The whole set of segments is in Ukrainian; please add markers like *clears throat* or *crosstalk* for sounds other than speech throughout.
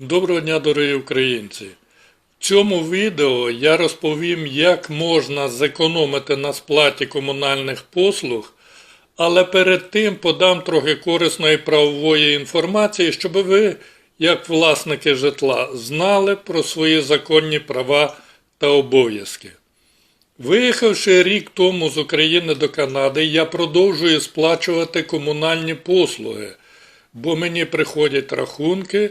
Доброго дня, дорогі українці! В цьому відео я розповім, як можна зекономити на сплаті комунальних послуг, але перед тим подам трохи корисної правової інформації, щоб ви, як власники житла, знали про свої законні права та обов'язки. Виїхавши рік тому з України до Канади, я продовжую сплачувати комунальні послуги, бо мені приходять рахунки,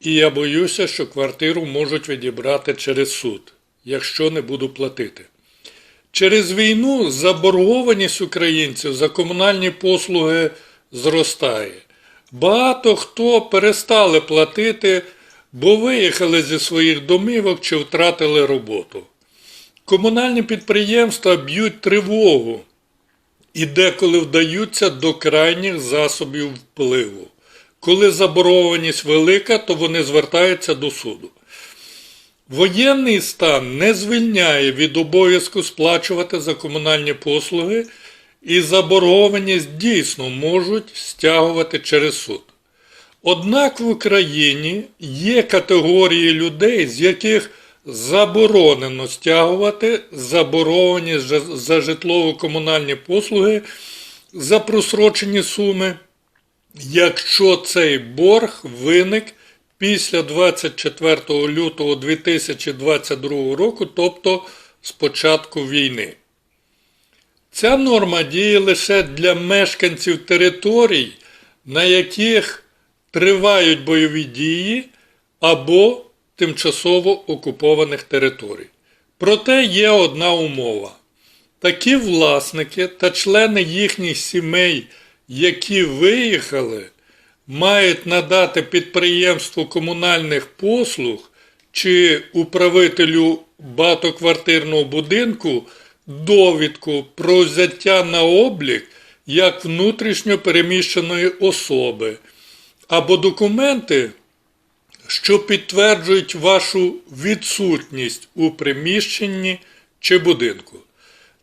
і я боюся, що квартиру можуть відібрати через суд, якщо не буду платити. Через війну заборгованість українців за комунальні послуги зростає. Багато хто перестали платити, бо виїхали зі своїх домівок чи втратили роботу. Комунальні підприємства б'ють тривогу і деколи вдаються до крайніх засобів впливу. Коли заборгованість велика, то вони звертаються до суду. Воєнний стан не звільняє від обов'язку сплачувати за комунальні послуги, і заборгованість дійсно можуть стягувати через суд. Однак в Україні є категорії людей, з яких заборонено стягувати заборгованість за- за житлово-комунальні послуги за просрочені суми, якщо цей борг виник після 24 лютого 2022 року, тобто з початку війни. Ця норма діє лише для мешканців територій, на яких тривають бойові дії або тимчасово окупованих територій. Проте є одна умова. Такі власники та члени їхніх сімей, які виїхали, мають надати підприємству комунальних послуг чи управителю багатоквартирного будинку довідку про взяття на облік як внутрішньо переміщеної особи або документи, що підтверджують вашу відсутність у приміщенні чи будинку.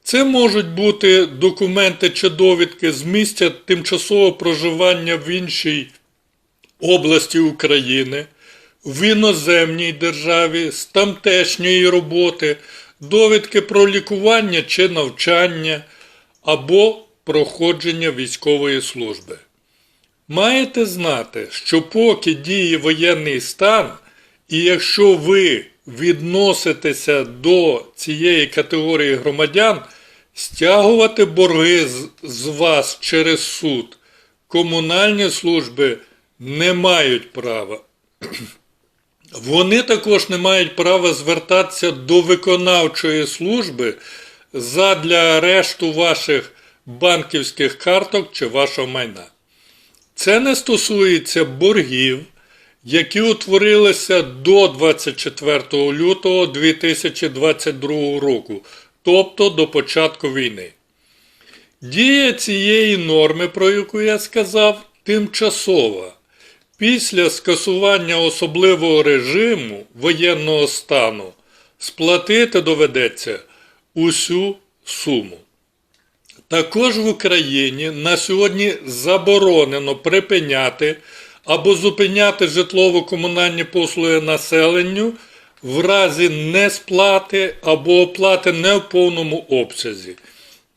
Це можуть бути документи чи довідки з місця тимчасового проживання в іншій області України, в іноземній державі, з тамтешньої роботи, довідки про лікування чи навчання або проходження військової служби. Маєте знати, що поки діє воєнний стан, і якщо ви відноситеся до цієї категорії громадян, стягувати борги з, вас через суд комунальні служби не мають права. *clears throat* Вони також не мають права звертатися до виконавчої служби задля арешту ваших банківських карток чи вашого майна. Це не стосується боргів, які утворилися до 24 лютого 2022 року, тобто до початку війни. Дія цієї норми, про яку я сказав, тимчасова. Після скасування особливого режиму воєнного стану сплатити доведеться усю суму. Також в Україні на сьогодні заборонено припиняти або зупиняти житлово-комунальні послуги населенню в разі несплати або оплати не в повному обсязі.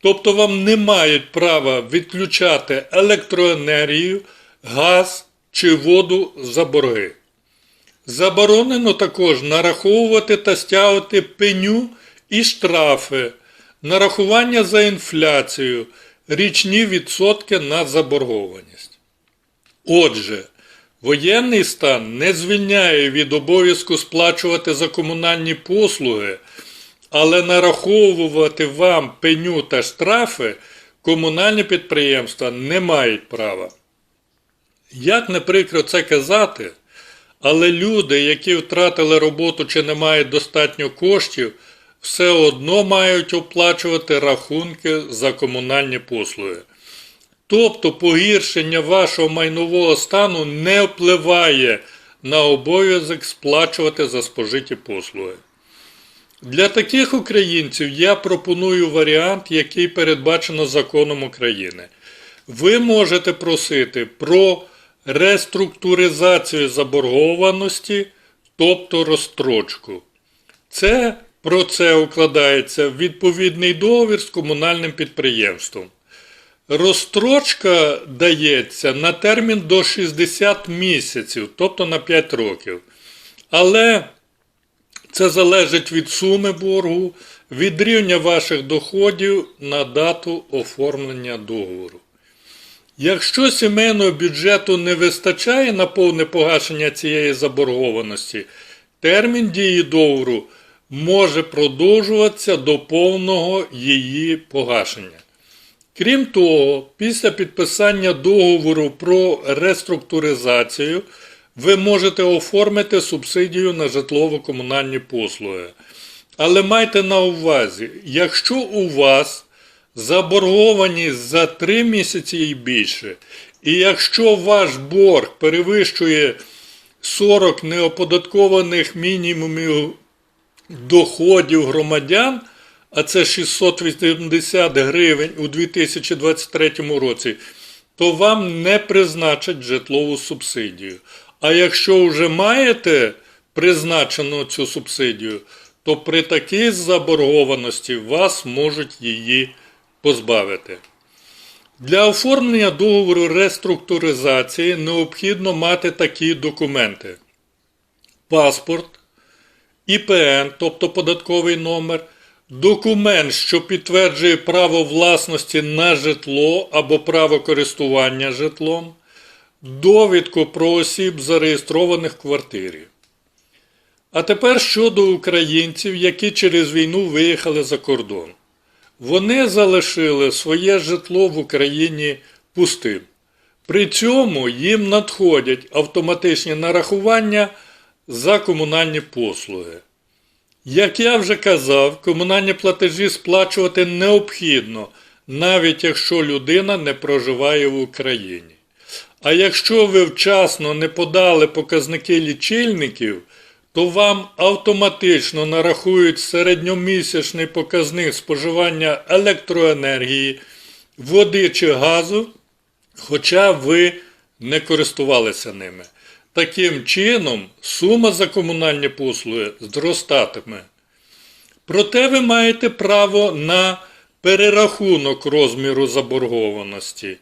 Тобто вам не мають права відключати електроенергію, газ чи воду за борги. Заборонено також нараховувати та стягувати пеню і штрафи, нарахування за інфляцію, річні відсотки на заборгованість. Отже, воєнний стан не звільняє від обов'язку сплачувати за комунальні послуги, але нараховувати вам пеню та штрафи комунальні підприємства не мають права. Як не прикро це казати, але люди, які втратили роботу чи не мають достатньо коштів, все одно мають оплачувати рахунки за комунальні послуги. Тобто погіршення вашого майнового стану не впливає на обов'язок сплачувати за спожиті послуги. Для таких українців я пропоную варіант, який передбачено законом України. Ви можете просити про реструктуризацію заборгованості, тобто розстрочку. Це про це укладається відповідний договір з комунальним підприємством. Розстрочка дається на термін до 60 місяців, тобто на 5 років. Але це залежить від суми боргу, від рівня ваших доходів на дату оформлення договору. Якщо сімейного бюджету не вистачає на повне погашення цієї заборгованості, термін дії договору може продовжуватися до повного її погашення. Крім того, після підписання договору про реструктуризацію ви можете оформити субсидію на житлово-комунальні послуги. Але майте на увазі, якщо у вас заборгованість за 3 місяці і більше, і якщо ваш борг перевищує 40 неоподаткованих мінімумів доходів громадян, а це 680 гривень у 2023 році, то вам не призначать житлову субсидію. А якщо вже маєте призначену цю субсидію, то при такій заборгованості вас можуть її позбавити. Для оформлення договору реструктуризації необхідно мати такі документи: паспорт, ІПН, тобто податковий номер, документ, що підтверджує право власності на житло або право користування житлом, довідку про осіб, зареєстрованих в квартирі. А тепер щодо українців, які через війну виїхали за кордон. Вони залишили своє житло в Україні пустим. При цьому їм надходять автоматичні нарахування за комунальні послуги. Як я вже казав, комунальні платежі сплачувати необхідно, навіть якщо людина не проживає в Україні. А якщо ви вчасно не подали показники лічильників, то вам автоматично нарахують середньомісячний показник споживання електроенергії, води чи газу, хоча ви не користувалися ними. Таким чином, сума за комунальні послуги зростатиме. Проте ви маєте право на перерахунок розміру заборгованості.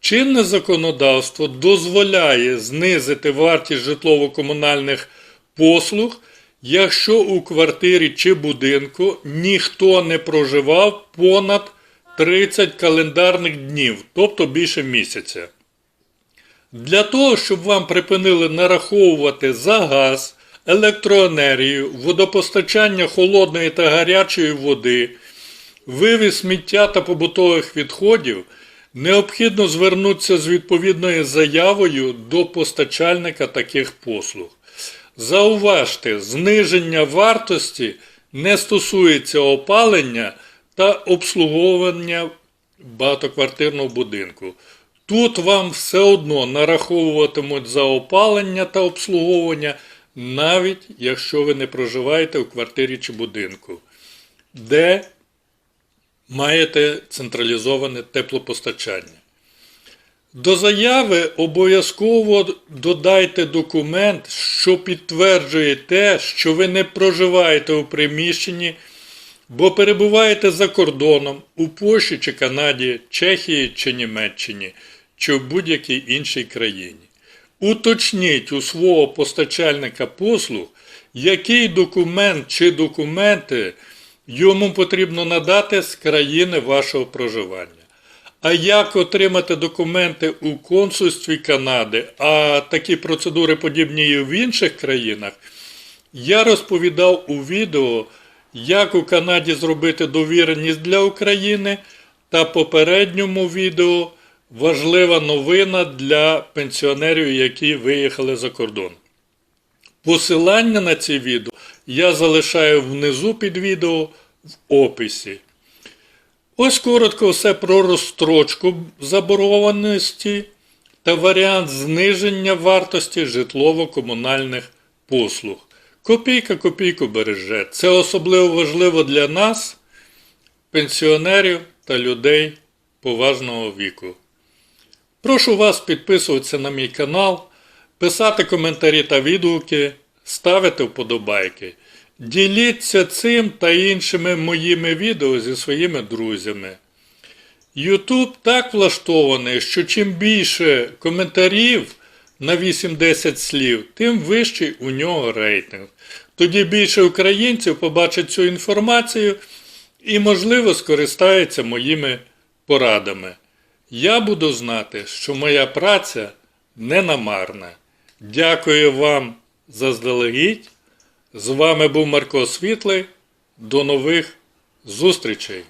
Чинне законодавство дозволяє знизити вартість житлово-комунальних послуг, якщо у квартирі чи будинку ніхто не проживав понад 30 календарних днів, тобто більше місяця. Для того, щоб вам припинили нараховувати за газ, електроенергію, водопостачання холодної та гарячої води, вивіз сміття та побутових відходів, необхідно звернутися з відповідною заявою до постачальника таких послуг. Зауважте, зниження вартості не стосується опалення та обслуговування багатоквартирного будинку. Тут вам все одно нараховуватимуть за опалення та обслуговування, навіть якщо ви не проживаєте в квартирі чи будинку, де маєте централізоване теплопостачання. До заяви обов'язково додайте документ, що підтверджує те, що ви не проживаєте у приміщенні, бо перебуваєте за кордоном у Польщі чи Канаді, Чехії чи Німеччині, чи в будь-якій іншій країні. Уточніть у свого постачальника послуг, який документ чи документи йому потрібно надати з країни вашого проживання. А як отримати документи у консульстві Канади, а такі процедури подібні і в інших країнах, я розповідав у відео, як у Канаді зробити довіреність для України та попередньому відео важлива новина для пенсіонерів, які виїхали за кордон. Посилання на ці відео я залишаю внизу під відео в описі. Ось коротко все про розстрочку заборгованості та варіант зниження вартості житлово-комунальних послуг. Копійка копійку береже. Це особливо важливо для нас, пенсіонерів та людей поважного віку. Прошу вас підписуватися на мій канал, писати коментарі та відгуки, ставити вподобайки. Діліться цим та іншими моїми відео зі своїми друзями. YouTube так влаштований, що чим більше коментарів на 8-10 слів, тим вищий у нього рейтинг. Тоді більше українців побачать цю інформацію і, можливо, скористаються моїми порадами. Я буду знати, що моя праця не намарна. Дякую вам заздалегідь. З вами був Марко Світлий. До нових зустрічей!